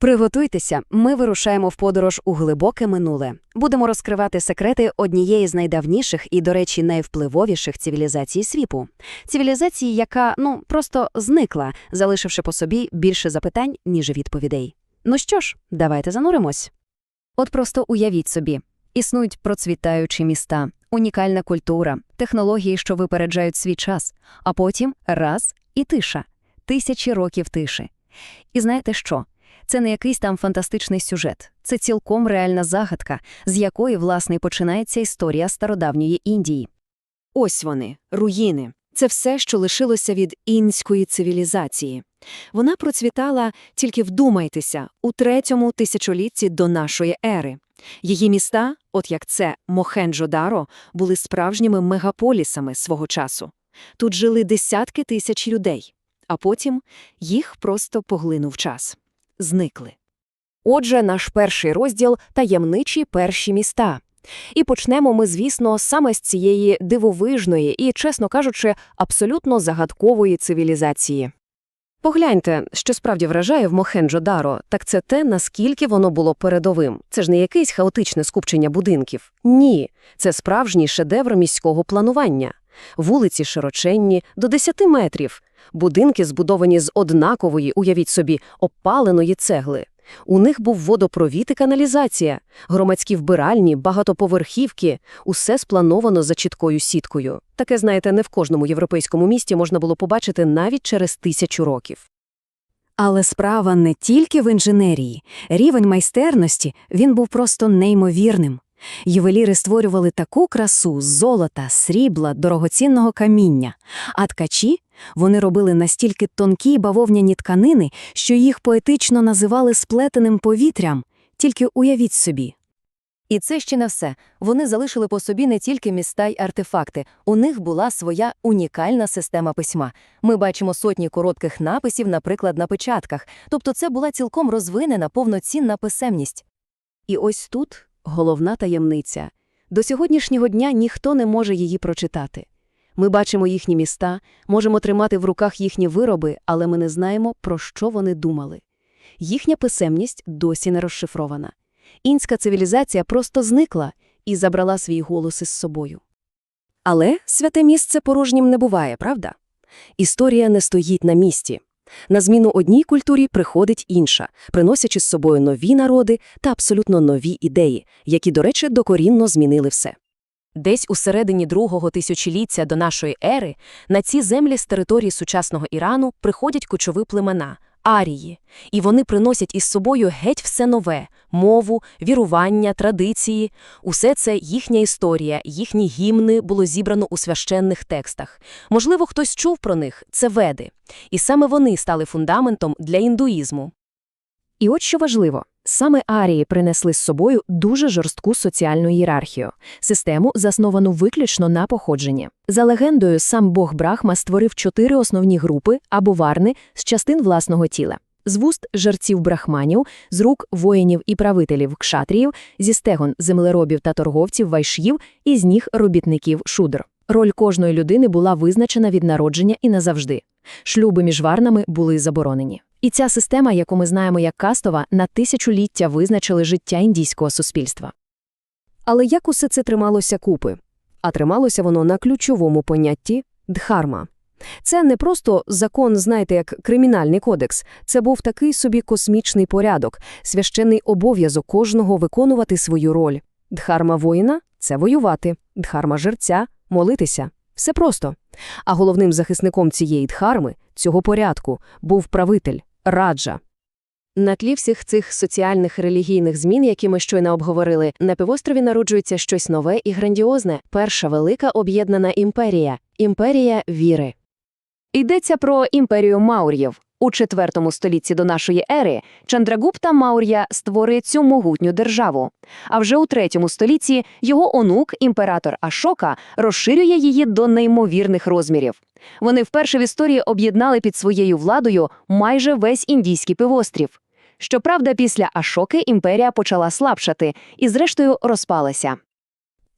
Приготуйтеся, ми вирушаємо в подорож у глибоке минуле. Будемо розкривати секрети однієї з найдавніших і, до речі, найвпливовіших цивілізацій світу. Цивілізації, яка ну просто зникла, залишивши по собі більше запитань, ніж відповідей. Ну що ж, давайте зануримось. От просто уявіть собі, існують процвітаючі міста, унікальна культура, технології, що випереджають свій час, а потім раз і тиша, тисячі років тиші. І знаєте що? Це не якийсь там фантастичний сюжет, це цілком реальна загадка, з якої, власне, починається історія стародавньої Індії. Ось вони, руїни. Це все, що лишилося від інської цивілізації. Вона процвітала, тільки вдумайтеся, у третьому тисячолітті до нашої ери. Її міста, от як це Мохенджо-Даро, були справжніми мегаполісами свого часу. Тут жили десятки тисяч людей, а потім їх просто поглинув час. Зникли. Отже, наш перший розділ таємничі перші міста. І почнемо ми, звісно, саме з цієї дивовижної і, чесно кажучи, абсолютно загадкової цивілізації. Погляньте, що справді вражає в Мохенджо-Даро, так це те, наскільки воно було передовим. Це ж не якесь хаотичне скупчення будинків. Ні, це справжній шедевр міського планування. Вулиці широченні, до 10 метрів. Будинки збудовані з однакової, уявіть собі, опаленої цегли. У них був водопровід і каналізація, громадські вбиральні, багатоповерхівки – усе сплановано за чіткою сіткою. Таке, знаєте, не в кожному європейському місті можна було побачити навіть через тисячу років. Але справа не тільки в інженерії. Рівень майстерності він був просто неймовірним. Ювеліри створювали таку красу з золота, срібла, дорогоцінного каміння, а ткачі вони робили настільки тонкі й бавовняні тканини, що їх поетично називали сплетеним повітрям, тільки уявіть собі. І це ще не все. Вони залишили по собі не тільки міста й артефакти. У них була своя унікальна система письма. Ми бачимо сотні коротких написів, наприклад, на печатках. Тобто це була цілком розвинена повноцінна писемність. І ось тут головна таємниця. До сьогоднішнього дня ніхто не може її прочитати. Ми бачимо їхні міста, можемо тримати в руках їхні вироби, але ми не знаємо, про що вони думали. Їхня писемність досі не розшифрована. Інська цивілізація просто зникла і забрала свій голос із собою. Але святе місце порожнім не буває, правда? Історія не стоїть на місці. На зміну одній культурі приходить інша, приносячи з собою нові народи та абсолютно нові ідеї, які, до речі, докорінно змінили все. Десь у середині другого тисячоліття до нашої ери на ці землі з території сучасного Ірану приходять кочові племена – арії, і вони приносять із собою геть все нове – мову, вірування, традиції. Усе це їхня історія, їхні гімни було зібрано у священних текстах. Можливо, хтось чув про них – це веди. І саме вони стали фундаментом для індуїзму. І от що важливо, саме арії принесли з собою дуже жорстку соціальну ієрархію, систему, засновану виключно на походженні. За легендою, сам бог Брахма створив чотири основні групи або варни з частин власного тіла. З вуст жерців брахманів, з рук воїнів і правителів кшатріїв, зі стегон землеробів та торговців вайшів і з ніг робітників шудр. Роль кожної людини була визначена від народження і назавжди. Шлюби між варнами були заборонені. І ця система, яку ми знаємо як кастова, на тисячоліття визначили життя індійського суспільства. Але як усе це трималося купи? А трималося воно на ключовому понятті дхарма. Це не просто закон, знаєте, як кримінальний кодекс. Це був такий собі космічний порядок, священний обов'язок кожного виконувати свою роль. Дхарма воїна це воювати, дхарма жерця молитися. Все просто. А головним захисником цієї дхарми, цього порядку, був правитель раджа. На тлі всіх цих соціальних релігійних змін, які ми щойно обговорили, на півострові народжується щось нове і грандіозне перша велика об'єднана імперія імперія віри. Йдеться про імперію Маур'їв. У IV столітті до нашої ери Чандрагупта Маур'я створює цю могутню державу. А вже у III столітті його онук, імператор Ашока, розширює її до неймовірних розмірів. Вони вперше в історії об'єднали під своєю владою майже весь індійський півострів. Щоправда, після Ашоки імперія почала слабшати і, зрештою, розпалася.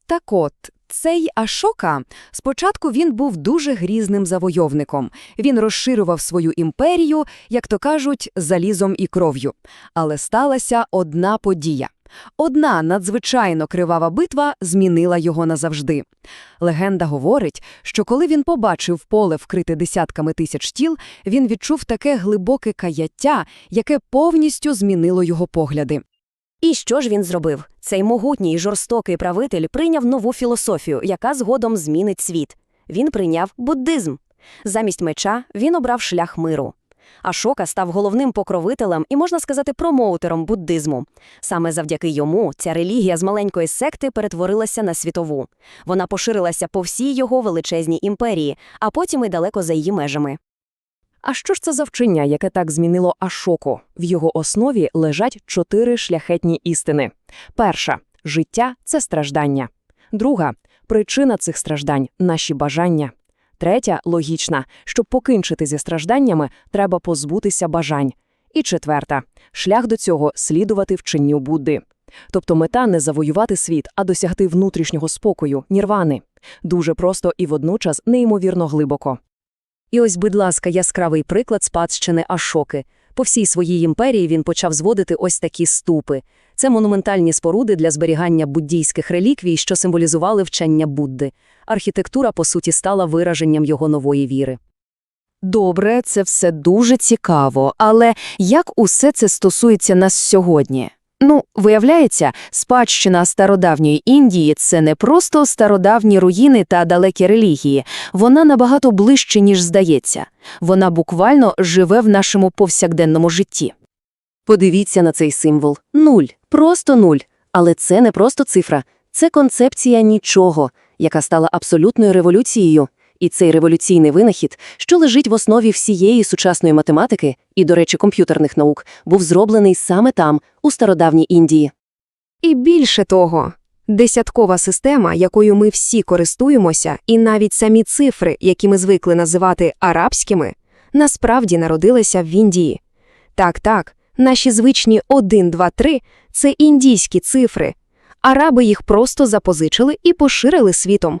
Так от, Цей Ашока, спочатку він був дуже грізним завойовником. Він розширював свою імперію, як то кажуть, залізом і кров'ю. Але сталася одна подія. Одна надзвичайно кривава битва змінила його назавжди. Легенда говорить, що коли він побачив поле вкрите десятками тисяч тіл, він відчув таке глибоке каяття, яке повністю змінило його погляди. І що ж він зробив? Цей могутній жорстокий правитель прийняв нову філософію, яка згодом змінить світ. Він прийняв буддизм. Замість меча він обрав шлях миру. Ашока став головним покровителем і, можна сказати, промоутером буддизму. Саме завдяки йому ця релігія з маленької секти перетворилася на світову. Вона поширилася по всій його величезній імперії, а потім і далеко за її межами. А що ж це за вчення, яке так змінило Ашоку? В його основі лежать чотири шляхетні істини. Перша – життя – це страждання. Друга – причина цих страждань – наші бажання. Третя – логічна. Щоб покінчити зі стражданнями, треба позбутися бажань. І четверта – шлях до цього – слідувати вченню Будди. Тобто мета не завоювати світ, а досягти внутрішнього спокою, нірвани. Дуже просто і водночас неймовірно глибоко. І ось, будь ласка, яскравий приклад спадщини Ашоки. По всій своїй імперії він почав зводити ось такі ступи. Це монументальні споруди для зберігання буддійських реліквій, що символізували вчення Будди. Архітектура, по суті, стала вираженням його нової віри. Добре, це все дуже цікаво, але як усе це стосується нас сьогодні? Ну, виявляється, спадщина стародавньої Індії – це не просто стародавні руїни та далекі релігії, вона набагато ближче, ніж здається. Вона буквально живе в нашому повсякденному житті. Подивіться на цей символ. Нуль. Просто нуль. Але це не просто цифра. Це концепція нічого, яка стала абсолютною революцією. І цей революційний винахід, що лежить в основі всієї сучасної математики і, до речі, комп'ютерних наук, був зроблений саме там, у стародавній Індії. І більше того, десяткова система, якою ми всі користуємося, і навіть самі цифри, які ми звикли називати арабськими, насправді народилися в Індії. Так-так, наші звичні 1, 2, 3 – це індійські цифри. Араби їх просто запозичили і поширили світом.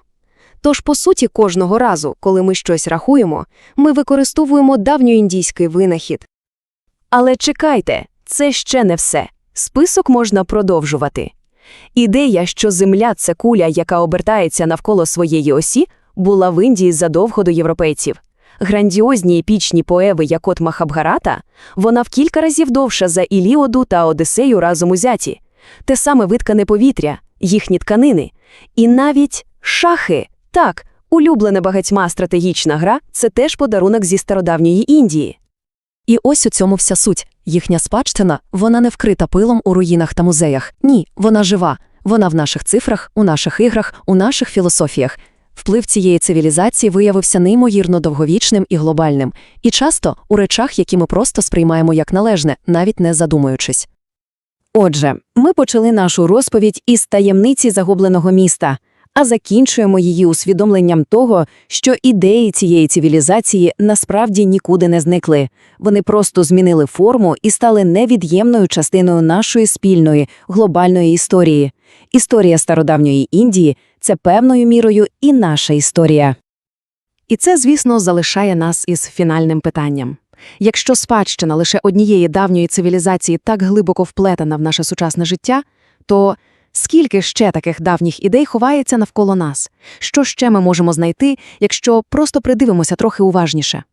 Тож, по суті, кожного разу, коли ми щось рахуємо, ми використовуємо давньоіндійський винахід. Але чекайте, це ще не все. Список можна продовжувати. Ідея, що Земля – це куля, яка обертається навколо своєї осі, була в Індії задовго до європейців. Грандіозні епічні поеви, як от Махабгарата, вона в кілька разів довша за Іліоду та Одесею разом узяті. Те саме виткане повітря, їхні тканини. І навіть шахи. Так, улюблена багатьма стратегічна гра – це теж подарунок зі стародавньої Індії. І ось у цьому вся суть. Їхня спадщина, вона не вкрита пилом у руїнах та музеях. Ні, вона жива. Вона в наших цифрах, у наших іграх, у наших філософіях. Вплив цієї цивілізації виявився неймовірно довговічним і глобальним. І часто у речах, які ми просто сприймаємо як належне, навіть не задумуючись. Отже, ми почали нашу розповідь із таємниці загубленого міста, а закінчуємо її усвідомленням того, що ідеї цієї цивілізації насправді нікуди не зникли. Вони просто змінили форму і стали невід'ємною частиною нашої спільної глобальної історії. Історія стародавньої Індії це певною мірою і наша історія. І це, звісно, залишає нас із фінальним питанням. Якщо спадщина лише однієї давньої цивілізації так глибоко вплетена в наше сучасне життя, то скільки ще таких давніх ідей ховається навколо нас? Що ще ми можемо знайти, якщо просто придивимося трохи уважніше?